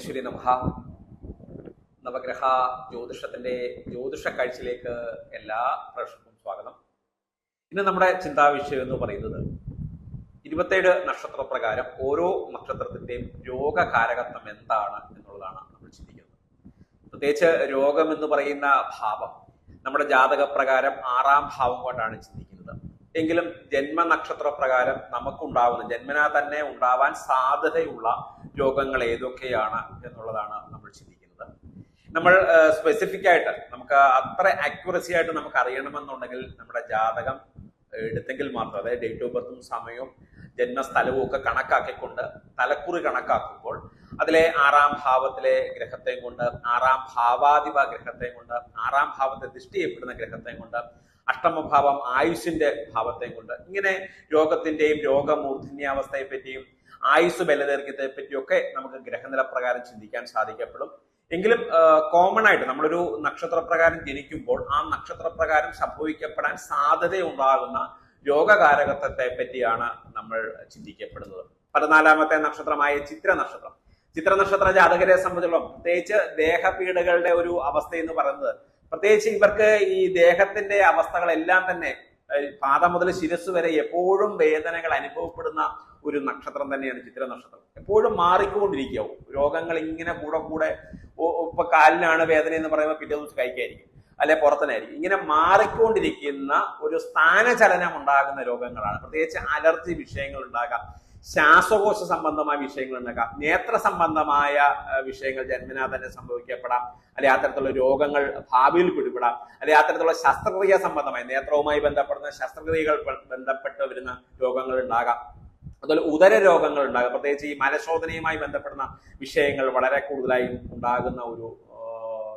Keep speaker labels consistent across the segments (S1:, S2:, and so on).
S1: ശ്രീ നമഹ. നവഗ്രഹ ജ്യോതിഷത്തിന്റെ ജ്യോതിഷ കാഴ്ചയിലേക്ക് എല്ലാ പ്രേക്ഷകർക്കും സ്വാഗതം. ഇന്ന് നമ്മുടെ ചിന്താവിഷയം എന്ന് പറയുന്നത് ഇരുപത്തേഴ് നക്ഷത്ര പ്രകാരം ഓരോ നക്ഷത്രത്തിന്റെയും രോഗകാരകത്വം എന്താണ് എന്നുള്ളതാണ് നമ്മൾ ചിന്തിക്കുന്നത്. പ്രത്യേകിച്ച് രോഗം എന്ന് പറയുന്ന ഭാവം നമ്മുടെ ജാതക പ്രകാരം ആറാം ഭാവം കൊണ്ടാണ് ചിന്തിക്കുന്നത്. എങ്കിലും ജന്മനക്ഷത്ര പ്രകാരം നമുക്കുണ്ടാവുന്ന ജന്മനാ തന്നെ ഉണ്ടാവാൻ സാധ്യതയുള്ള രോഗങ്ങൾ ഏതൊക്കെയാണ് എന്നുള്ളതാണ് നമ്മൾ ചിന്തിക്കുന്നത്. നമ്മൾ സ്പെസിഫിക് ആയിട്ട് നമുക്ക് അത്ര അക്യുറസി ആയിട്ട് നമുക്ക് അറിയണമെന്നുണ്ടെങ്കിൽ നമ്മുടെ ജാതകം എടുത്തെങ്കിൽ മാത്രം അതായത് ഡേറ്റ് ഓഫ് ബർത്തും സമയവും ജന്മസ്ഥലവും ഒക്കെ കണക്കാക്കിക്കൊണ്ട് തലക്കുറി കണക്കാക്കുമ്പോൾ അതിലെ ആറാം ഭാവത്തിലെ ഗ്രഹത്തെയും കൊണ്ട് ആറാം ഭാവാധിപ ഗ്രഹത്തെയും കൊണ്ട് ആറാം ഭാവത്തെ ദൃഷ്ടി ചെയ്യപ്പെടുന്ന ഗ്രഹത്തെയും കൊണ്ട് അഷ്ടമഭാവം ആയുഷിന്റെ ഭാവത്തെയും കൊണ്ട് ഇങ്ങനെ രോഗത്തിന്റെയും രോഗമൂർധന്യാവസ്ഥയെ പറ്റിയും ആയുസ് ബലദീർഘ്യത്തെ പറ്റിയൊക്കെ നമുക്ക് ഗ്രഹനില പ്രകാരം ചിന്തിക്കാൻ സാധിക്കപ്പെടും. എങ്കിലും കോമൺ ആയിട്ട് നമ്മളൊരു നക്ഷത്രപ്രകാരം ജനിക്കുമ്പോൾ ആ നക്ഷത്രപ്രകാരം സംഭവിക്കപ്പെടാൻ സാധ്യതയുണ്ടാകുന്ന രോഗകാരകത്വത്തെ പറ്റിയാണ് നമ്മൾ ചിന്തിക്കപ്പെടുന്നത്. പതിനാലാമത്തെ നക്ഷത്രമായ ചിത്ര നക്ഷത്രം. ചിത്ര നക്ഷത്ര ജാതകരെ സംബന്ധിച്ചിടത്തോളം പ്രത്യേകിച്ച് ദേഹപീഡകളുടെ ഒരു അവസ്ഥ എന്ന് പറയുന്നത്. പ്രത്യേകിച്ച് ഇവർക്ക് ഈ ദേഹത്തിന്റെ അവസ്ഥകളെല്ലാം തന്നെ പാദം മുതൽ ശിരസ് വരെ എപ്പോഴും വേദനകൾ അനുഭവപ്പെടുന്ന ഒരു നക്ഷത്രം തന്നെയാണ് ചിത്ര നക്ഷത്രം എപ്പോഴും മാറിക്കൊണ്ടിരിക്കുക. രോഗങ്ങൾ ഇങ്ങനെ കൂടെ കൂടെ ഇപ്പൊ കാലിനാണ് വേദന എന്ന് പറയുമ്പോൾ പിറ്റേ ദിവസം കൈക്കായിരിക്കും അല്ലെ പുറത്തനായിരിക്കും ഇങ്ങനെ മാറിക്കൊണ്ടിരിക്കുന്ന ഒരു സ്ഥാനചലനം ഉണ്ടാകുന്ന രോഗങ്ങളാണ്. പ്രത്യേകിച്ച് അലർജി വിഷയങ്ങൾ ഉണ്ടാകാം. ശ്വാസകോശ സംബന്ധമായ വിഷയങ്ങൾ ഉണ്ടാക്കാം നേത്ര സംബന്ധമായ വിഷയങ്ങൾ ജന്മനാ തന്നെ സംഭവിക്കപ്പെടാം. അല്ലെ അത്തരത്തിലുള്ള രോഗങ്ങൾ ഭാവിയിൽ പിടിപെടാം. അല്ലെ അത്തരത്തിലുള്ള ശസ്ത്രക്രിയ സംബന്ധമായി നേത്രവുമായി ബന്ധപ്പെടുന്ന ശസ്ത്രക്രിയകൾ ബന്ധപ്പെട്ട് വരുന്ന രോഗങ്ങൾ ഉണ്ടാകാം. അതുപോലെ ഉദര രോഗങ്ങൾ ഉണ്ടാകും. പ്രത്യേകിച്ച് ഈ മലശോധനയുമായി ബന്ധപ്പെടുന്ന വിഷയങ്ങൾ വളരെ കൂടുതലായി ഉണ്ടാകുന്ന ഒരു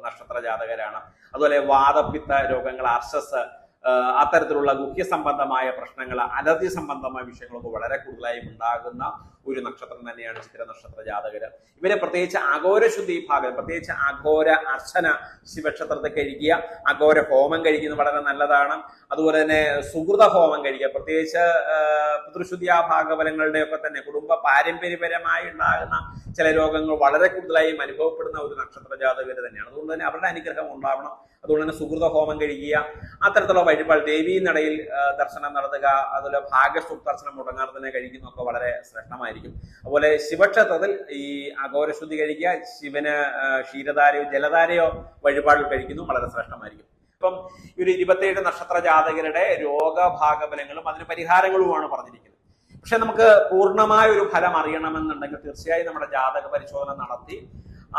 S1: നക്ഷത്ര ജാതകരാണ്. അതുപോലെ വാദപിത്ത രോഗങ്ങൾ അർശസ് അത്തരത്തിലുള്ള ഗുഹ്യ സംബന്ധമായ പ്രശ്നങ്ങൾ അലർജി സംബന്ധമായ വിഷയങ്ങളൊക്കെ വളരെ കൂടുതലായി ഉണ്ടാകുന്ന ഒരു നക്ഷത്രം തന്നെയാണ് ചിത്ര നക്ഷത്ര ജാതകര്. ഇവരെ പ്രത്യേകിച്ച് അഘോര ശുദ്ധി ഭാഗം പ്രത്യേകിച്ച് അഘോര അർച്ചന ശിവക്ഷത്രത്തെ കഴിക്കുക അഘോര ഹോമം കഴിക്കുന്നത് വളരെ നല്ലതാണ്. അതുപോലെ തന്നെ സുഹൃത ഹോമം കഴിക്കുക പ്രത്യേകിച്ച് പിതൃശുദ്ധിയാ ഭാഗഫലങ്ങളുടെ ഒക്കെ തന്നെ കുടുംബ പാരമ്പര്യപരമായി ഉണ്ടാകുന്ന ചില രോഗങ്ങൾ വളരെ കൂടുതലായും അനുഭവപ്പെടുന്ന ഒരു നക്ഷത്ര ജാതകര് തന്നെയാണ്. അതുകൊണ്ട് തന്നെ അവരുടെ അനുഗ്രഹം ഉണ്ടാവണം. അതുകൊണ്ട് തന്നെ സുഹൃത ഹോമം കഴിക്കുക അത്തരത്തിലുള്ള വഴിപാട് ദേവീ നടയിൽ ദർശനം നടത്തുക അതുപോലെ ഭാഗ്യസുഖ ദർശനം മുടങ്ങാതെ കഴിക്കുന്നതൊക്കെ വളരെ ശ്രേഷ്ഠമായിരിക്കും. അതുപോലെ ശിവക്ഷേത്രത്തിൽ ഈ അഘോരശുദ്ധി കഴിക്കുക ശിവന് ക്ഷീരധാരയോ ജലധാരയോ വഴിപാടിൽ കഴിക്കുന്നു വളരെ ശ്രേഷ്ഠമായിരിക്കും. ഇപ്പം ഈ ഒരു ഇരുപത്തിയേഴ് നക്ഷത്ര ജാതകരുടെ രോഗഭാഗഫലങ്ങളും അതിന് പരിഹാരങ്ങളുമാണ് പറഞ്ഞിരിക്കുന്നത്. പക്ഷെ നമുക്ക് പൂർണമായ ഒരു ഫലം അറിയണമെന്നുണ്ടെങ്കിൽ തീർച്ചയായും നമ്മുടെ ജാതക പരിശോധന നടത്തി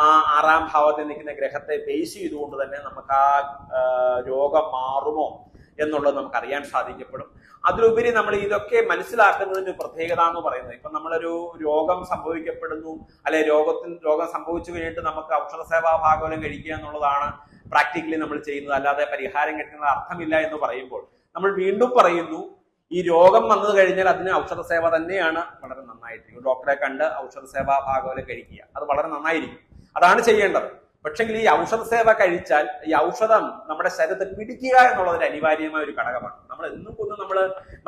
S1: ആ ആറാം ഭാവത്തിൽ നിൽക്കുന്ന ഗ്രഹത്തെ ബേസ് ചെയ്തുകൊണ്ട് തന്നെ നമുക്ക് ആ രോഗം മാറുമോ എന്നുള്ളത് നമുക്ക് അറിയാൻ സാധിക്കപ്പെടും. അതിലുപരി നമ്മൾ ഇതൊക്കെ മനസ്സിലാക്കുന്നതിന് പ്രത്യേകത എന്ന് പറയുന്നത് ഇപ്പൊ നമ്മളൊരു രോഗം സംഭവിക്കപ്പെടുന്നു അല്ലെ രോഗത്തിന് രോഗം സംഭവിച്ചു കഴിഞ്ഞിട്ട് നമുക്ക് ഔഷധ സേവാ ഭാഗവലം കഴിക്കുക എന്നുള്ളതാണ് പ്രാക്ടിക്കലി നമ്മൾ ചെയ്യുന്നത്. അല്ലാതെ പരിഹാരം കിട്ടുന്നത് അർത്ഥമില്ല എന്ന് പറയുമ്പോൾ നമ്മൾ വീണ്ടും പറയുന്നു ഈ രോഗം വന്നു കഴിഞ്ഞാൽ അതിന് ഔഷധ സേവ തന്നെയാണ് വളരെ നന്നായിരിക്കും ഡോക്ടറെ കണ്ട് ഔഷധ സേവാ ഭാഗവലം കഴിക്കുക. അത് വളരെ നന്നായിരിക്കും. അതാണ് ചെയ്യേണ്ടത്. പക്ഷെങ്കിൽ ഈ ഔഷധ സേവ കഴിച്ചാൽ ഈ ഔഷധം നമ്മുടെ ശരീരത്തെ പിടിക്കുക ഒരു അനിവാര്യമായ ഒരു ഘടകമാണ്. നമ്മൾ എന്നും കൊന്നും നമ്മൾ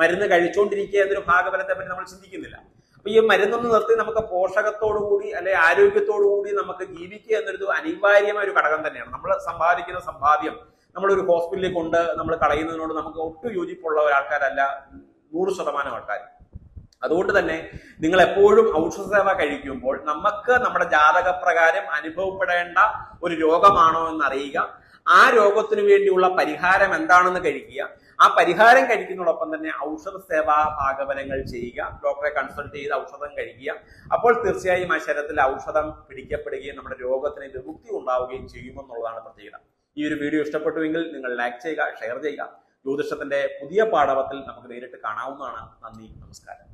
S1: മരുന്ന് കഴിച്ചുകൊണ്ടിരിക്കുക എന്നൊരു ഭാഗഫലത്തെ പറ്റി നമ്മൾ ചിന്തിക്കുന്നില്ല. അപ്പൊ ഈ മരുന്നൊന്ന് നിർത്തി നമുക്ക് പോഷകത്തോടു കൂടി അല്ലെ ആരോഗ്യത്തോടു കൂടി നമുക്ക് ജീവിക്കുക എന്നൊരു അനിവാര്യമായ ഒരു ഘടകം തന്നെയാണ്. നമ്മൾ സമ്പാദിക്കുന്ന സമ്പാദ്യം നമ്മളൊരു ഹോസ്പിറ്റലിൽ കൊണ്ട് നമ്മൾ കളയുന്നതിനോട് നമുക്ക് ഒട്ടും യോജിപ്പുള്ള ഒരാൾക്കാരല്ല നൂറ് ശതമാനം ആൾക്കാർ അതുകൊണ്ട് തന്നെ നിങ്ങൾ എപ്പോഴും ഔഷധ സേവ കഴിക്കുമ്പോൾ നമുക്ക് നമ്മുടെ ജാതകപ്രകാരം അനുഭവപ്പെടേണ്ട ഒരു രോഗമാണോ എന്ന് അറിയുക ആ രോഗത്തിനു വേണ്ടിയുള്ള പരിഹാരം എന്താണെന്ന് കഴിക്കുക. ആ പരിഹാരം കഴിക്കുന്നതോടൊപ്പം തന്നെ ഔഷധ സേവാ ഭാഗവനങ്ങൾ ചെയ്യുക. ഡോക്ടറെ കൺസൾട്ട് ചെയ്ത് ഔഷധം കഴിക്കുക. അപ്പോൾ തീർച്ചയായും ആ ശരീരത്തിൽ ഔഷധം പിടിക്കപ്പെടുകയും നമ്മുടെ രോഗത്തിന് വിമുക്തി ഉണ്ടാവുകയും ചെയ്യുമെന്നുള്ളതാണ് പ്രത്യേകത. ഈ ഒരു വീഡിയോ ഇഷ്ടപ്പെട്ടുവെങ്കിൽ നിങ്ങൾ ലൈക്ക് ചെയ്യുക ഷെയർ ചെയ്യുക. ജ്യോതിഷത്തിന്റെ പുതിയ പാഠവത്തിൽ നമുക്ക് നേരിട്ട് കാണാവുന്നതാണ്. നന്ദി നമസ്കാരം.